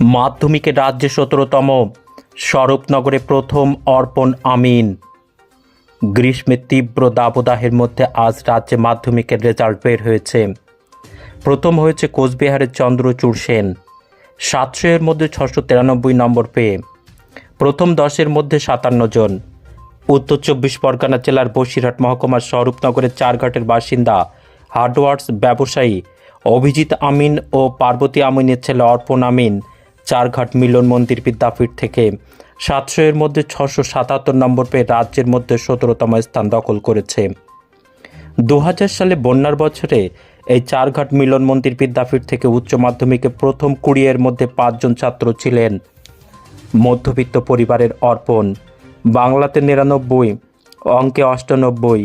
মাধ্যমিকে রাজ্যে সতেরোতম, স্বরূপনগরে প্রথম অর্পণ আমিন। গ্রীষ্মের তীব্র দাবদাহের মধ্যে আজ রাজ্যে মাধ্যমিকের রেজাল্ট বের হয়েছে। প্রথম হয়েছে কোচবিহারের চন্দ্রচূড় সেন। সাতশো এর মধ্যে ছশো তিরানব্বই নম্বর পেয়ে। প্রথম দশের মধ্যে সাতান্ন জন। উত্তর চব্বিশ পরগনা জেলার বসিরহাট মহকুমার স্বরূপনগরের চারঘাটের বাসিন্দা, হার্ডওয়ার্স ব্যবসায়ী অভিজিৎ আমিন ও পার্বতী আমিনের ছেলে অর্পণ আমিন চারঘাট মিলন মন্দির বিদ্যাপীঠ থেকে। সাতশো এর মধ্যে ছশো সাতাত্তর নম্বর পেয়ে রাজ্যের মধ্যে সতেরোতম স্থান দখল করেছে। দু সালে বন্যার বছরে এই চারঘাট মিলন মন্দির বিদ্যাপীঠ থেকে উচ্চ মাধ্যমিকে প্রথম কুড়ি এর মধ্যে পাঁচজন ছাত্র ছিলেন। মধ্যবিত্ত পরিবারের অর্পণ, বাংলাতে নিরানব্বই, অঙ্কে অষ্টানব্বই,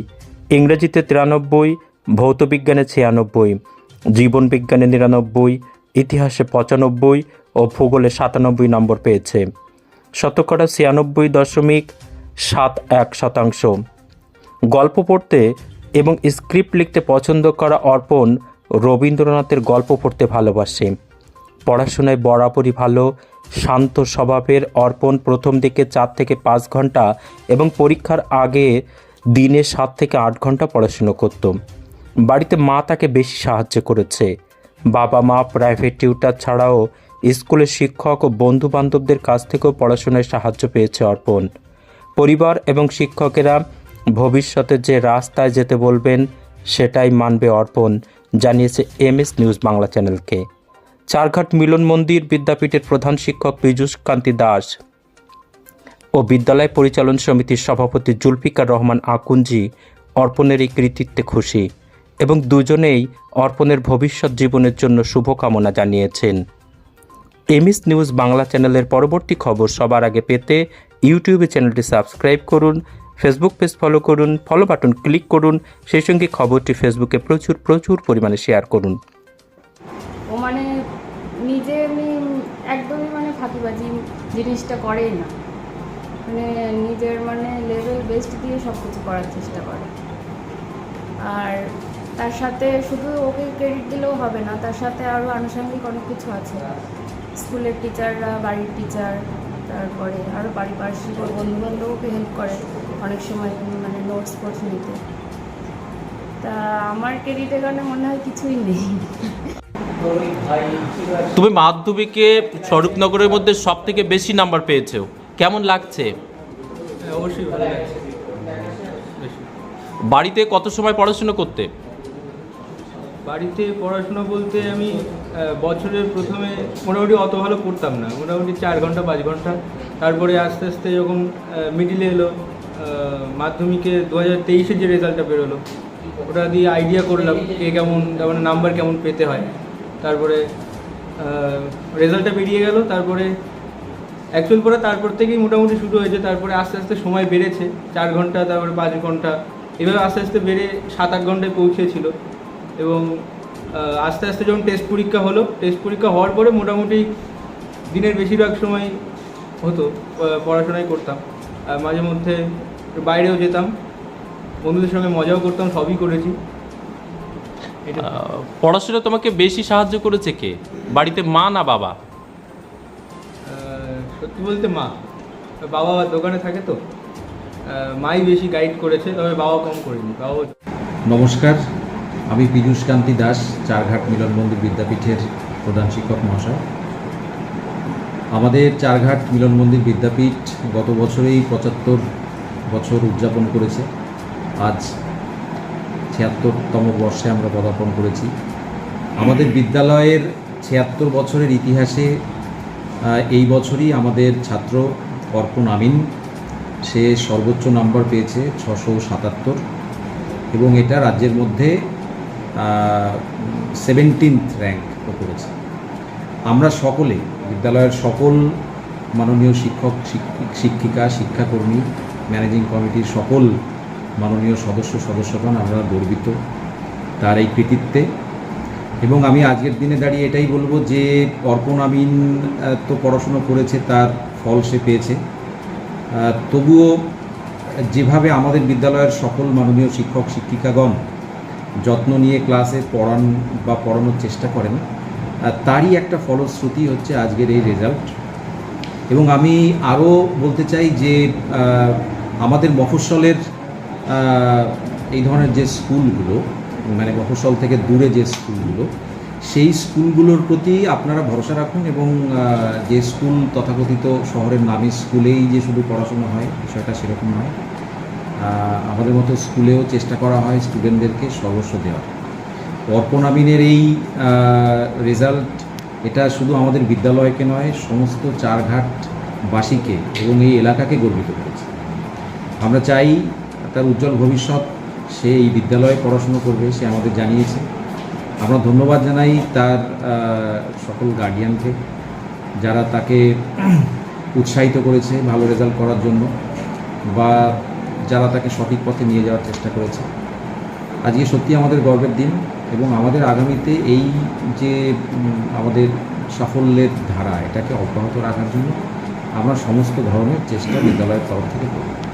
ইংরেজিতে তিরানব্বই ভৌতবিজ্ঞানে ছিয়ানব্বই জীবনবিজ্ঞানে নিরানব্বই ইতিহাসে পঁচানব্বই ও ভূগোলে সাতানব্বই নম্বর পেয়েছে। শতকরা ছিয়ানব্বই দশমিক সাত এক শতাংশ। গল্প পড়তে এবং স্ক্রিপ্ট লিখতে পছন্দ করা অর্পণ রবীন্দ্রনাথের গল্প পড়তে ভালোবাসে। পড়াশোনায় বরাবরই ভালো, শান্ত স্বভাবের অর্পণ প্রথম দিকে চার থেকে পাঁচ ঘণ্টা এবং পরীক্ষার আগে দিনে সাত থেকে আট ঘণ্টা পড়াশুনো করত। বাড়িতে মা তাকে বেশি সাহায্য করেছে। বাবা মা প্রাইভেট টিউটার ছাড়াও স্কুলের শিক্ষক ও বন্ধু বান্ধবদের কাছ থেকেও পড়াশোনায় সাহায্য পেয়েছে অর্পণ। পরিবার এবং শিক্ষকেরা ভবিষ্যতে যে রাস্তায় যেতে বলবেন, সেটাই মানবে অর্পণ, জানিয়েছে এমএস নিউজ বাংলা চ্যানেলকে। চারঘাট মিলন মন্দির বিদ্যাপীঠের প্রধান শিক্ষক পীযূষ কান্তি দাস ও বিদ্যালয় পরিচালন সমিতির সভাপতি জুলফিকার রহমান আকুঞ্জি অর্পণের এই কৃতিত্বে খুশি। এবং দুজনেই অর্পণের ভবিষ্যৎ জীবনের জন্য শুভকামনা জানিয়েছেন। এমএস নিউজ বাংলা চ্যানেলের পরবর্তী খবর সবার আগে পেতে ইউটিউবে চ্যানেলটি সাবস্ক্রাইব করুন, ফেসবুক পেজ ফলো করুন, ফলো বাটন ক্লিক করুন, সেই সঙ্গে খবরটি ফেসবুকে প্রচুর প্রচুর পরিমাণে শেয়ার করুন। ও মানে নিজে এমনি একদমই মানে ফাঁকিবাজি জিনিসটা করেই না। মানে নিজের মানে লেভেল বেস্ট দিয়ে সব কিছু করার চেষ্টা করে। আর তার সাথে শুধু ওকে ক্রেডিট দিলেও হবে না তার সাথে আরও আনুষঙ্গিক অনেক কিছু আছে। স্কুলের টিচাররা বাড়ির টিচার তারপরে আরও পারিপার্শ্বিক ওর বন্ধুবান্ধব ওকে হেল্প করে অনেক সময় মানে নোটস ফোটস নিতে। তা আমার ক্রেডিটের কারণে মনে হয় কিছুই নেই। তুমি মাধ্যমিকে স্বরূপনগরের মধ্যে সব থেকে বেশি নাম্বার পেয়েছ। কেমন লাগছে? হ্যাঁ, অবশ্যই ভালো লাগছে। বাড়িতে কত সময় পড়াশোনা করতে? বাড়িতে পড়াশোনা বলতে আমি বছরের প্রথমে মোটামুটি অত ভালো পড়তাম না। মোটামুটি চার ঘণ্টা, পাঁচ ঘণ্টা। তারপরে আস্তে আস্তে যখন মিডিলে এলো মাধ্যমিকে দু হাজার তেইশের যে রেজাল্টটা বেরোলো, ওটা দিয়ে আইডিয়া করলাম কে কেমন মানে নাম্বার কেমন পেতে হয়। তারপরে রেজাল্টটা বেরিয়ে গেল, তারপরে অ্যাকচুয়াল পরে তারপর থেকেই মোটামুটি শুরু হয়েছে। তারপরে আস্তে আস্তে সময় বেড়েছে, চার ঘণ্টা, তারপরে পাঁচ ঘণ্টা। এভাবে আস্তে আস্তে বেড়ে সাত আট ঘন্টায় পৌঁছেছিল। এবং আস্তে আস্তে যখন টেস্ট পরীক্ষা হলো টেস্ট পরীক্ষা হওয়ার পরে মোটামুটি দিনের বেশিরভাগ সময় হতো পড়াশোনাই করতাম। আর মাঝে মধ্যে বাইরেও যেতাম বন্ধুদের সঙ্গে মজাও করতাম সবই করেছি। এটা। পড়াশোনা তোমাকে বেশি সাহায্য করেছে কে? বাড়িতে মা না বাবা? সত্যি বলতে মা। বাবা দোকানে থাকে তো। মাই বেশি গাইড করেছে তবে বাবা কম করেনি বাবা নমস্কার। আমি পীযূষ কান্তি দাস, চারঘাট মিলন মন্দির বিদ্যাপীঠের প্রধান শিক্ষক মহাশয়। আমাদের চারঘাট মিলন মন্দির বিদ্যাপীঠ গত বছরেই পঁচাত্তর বছর উদযাপন করেছে। আজ ছিয়াত্তরতম বর্ষে আমরা পদার্পণ করেছি। আমাদের বিদ্যালয়ের ছিয়াত্তর বছরের ইতিহাসে এই বছরই আমাদের ছাত্র অর্পণ আমিন, সে সর্বোচ্চ নাম্বার পেয়েছে ছশো সাতাত্তর এবং এটা রাজ্যের মধ্যে সেভেন্টিন্থ র্যাঙ্ক করেছে। আমরা সকলে বিদ্যালয়ের সকল মাননীয় শিক্ষক, শিক্ষিকা শিক্ষাকর্মী ম্যানেজিং কমিটির সকল মাননীয় সদস্য, সদস্যগণ, আমরা গর্বিত তার এই কৃতিত্বে। এবং আমি আজকের দিনে দাঁড়িয়ে এটাই বলব যে, অর্পণ আমিন তো পড়াশুনো করেছে, তার ফল সে পেয়েছে। তবুও যেভাবে আমাদের বিদ্যালয়ের সকল মাননীয় শিক্ষক, শিক্ষিকাগণ যত্ন নিয়ে ক্লাসে পড়ান বা পড়ানোর চেষ্টা করেন তারই একটা ফলশ্রুতি হচ্ছে আজকের এই রেজাল্ট এবং আমি আরও বলতে চাই যে আমাদের মফস্বলের এই ধরনের যে স্কুলগুলো মানে মফস্বল থেকে দূরে যে স্কুলগুলো, সেই স্কুলগুলোর প্রতি আপনারা ভরসা রাখুন এবং যে স্কুল তথাকথিত শহরের নামী স্কুলেই যে শুধু পড়াশোনা হয়, বিষয়টা সেরকম নয়। আমাদের মতো স্কুলেও চেষ্টা করা হয় স্টুডেন্টদেরকে সর্বস্ব দেওয়ার। অর্পণ আমিনের এই রেজাল্ট এটা শুধু আমাদের বিদ্যালয়কে নয়, সমস্ত চারঘাটবাসীকে এবং এই এলাকাকে গর্বিত করেছে। আমরা চাই তার উজ্জ্বল ভবিষ্যৎ, সে এই বিদ্যালয়ে পড়াশুনো করবে, সে আমাদের জানিয়েছে। আমরা ধন্যবাদ জানাই তার সকল গার্ডিয়ানকে যারা তাকে উৎসাহিত করেছে ভালো রেজাল্ট করার জন্য বা যারা তাকে সঠিক পথে নিয়ে যাওয়ার চেষ্টা করেছে। আজকে সত্যি আমাদের গর্বের দিন এবং আমাদের আগামীতে এই যে আমাদের সাফল্যের ধারা, এটাকে অব্যাহত রাখার জন্য আমরা সমস্ত ধরনের চেষ্টা বিদ্যালয়ের তরফ থেকে করব।